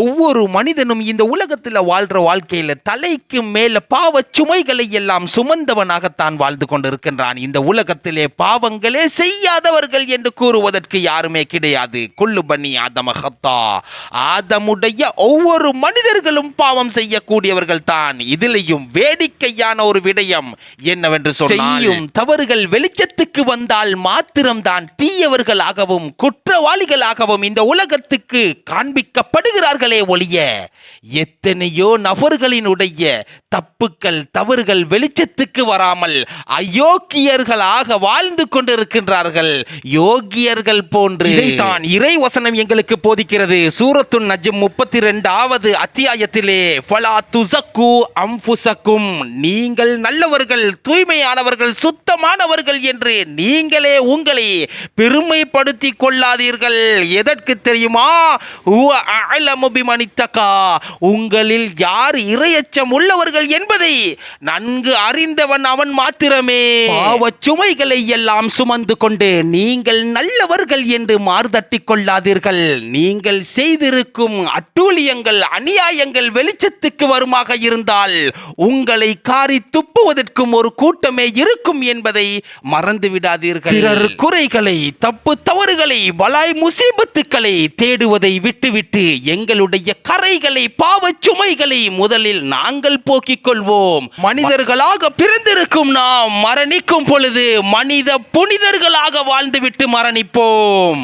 ஒவ்வொரு மனிதனும் இந்த உலகத்தில் வாழ்ற வாழ்க்கையில தலைக்கு மேல பாவ சுமைகளை எல்லாம் சுமந்தவனாகத்தான் வாழ்ந்து கொண்டிருக்கின்றான். இந்த உலகத்திலே பாவங்களே செய்யாதவர்கள் என்று கூறுவதற்கு யாருமே கிடையாது. கொள்ளு பண்ணி ஆதமகத்தா ஆதமுடைய ஒவ்வொரு மனிதர்களும் பாவம் செய்யக்கூடியவர்கள் தான். இதிலையும் வேடிக்கையான ஒரு விடயம் என்னவென்று செய்யும் தவறுகள் வெளிச்சத்துக்கு வந்தால் மாத்திரம்தான் தீயவர்களாகவும் குற்றவாளிகளாகவும் இந்த உலகத்துக்கு காண்பிக்கப்படுகிறார்கள் ஒழிய எத்தனையோ நபர்களினுடைய தப்புக்கள் தவறுகள் வெளிச்சத்துக்கு வராமல் அயோக்கியர்களாக வாழ்ந்து கொண்டிருக்கின்றார்கள். யோகியர்கள் போன்று தான் இறை வசனம் எங்களுக்கு போதிக்கிறது. சூரத்து நஜம் முப்பத்தி ரெண்டாவது அத்தியாயத்திலே ஃபலா துசக்கு அம்புசக்கும் நீங்கள் நல்லவர்கள் தூய்மையானவர்கள் சுத்தமானவர்கள் என்று நீங்களே உங்களை பெருமைப்படுத்திக் கொள்ளாதீர்கள். எதற்கு தெரியுமா? பிமனித்தகா. உங்களில் யார் இரையச்சம் உள்ளவர்கள் என்பதை நன்கு அறிந்தவன் அவன் மாத்திரமே பாவச் சுமைகளை எல்லாம் சுமந்து கொண்டு நீங்கள் நல்லவர்கள் என்று மார்தட்டிக் கொள்ளாதீர்கள் நீங்கள் செய்திருக்கும் அட்டூழியங்கள் அநியாயங்கள் வெளிச்சத்துக்கு வருமாக இருந்தால் உங்களை காரி துப்புவதற்கும் ஒரு கூட்டமே இருக்கும் என்பதை மறந்து விடாதீர்கள் பிறர் குறைகளை தப்பு தவறுகளை வலாய் முசீபத்துக்களை தேடுவதை விட்டுவிட்டு எங்களுடைய கரைகளை பாவச் சுமைகளை முதலில் நாங்கள் போக்கிக் கொள்வோம். மனிதர்களாக பிறந்திருக்கும் நாம் மரணிக்கும் பொழுது மனித புனிதர்களாக வாழ்ந்துவிட்டு மரணிப்போம்.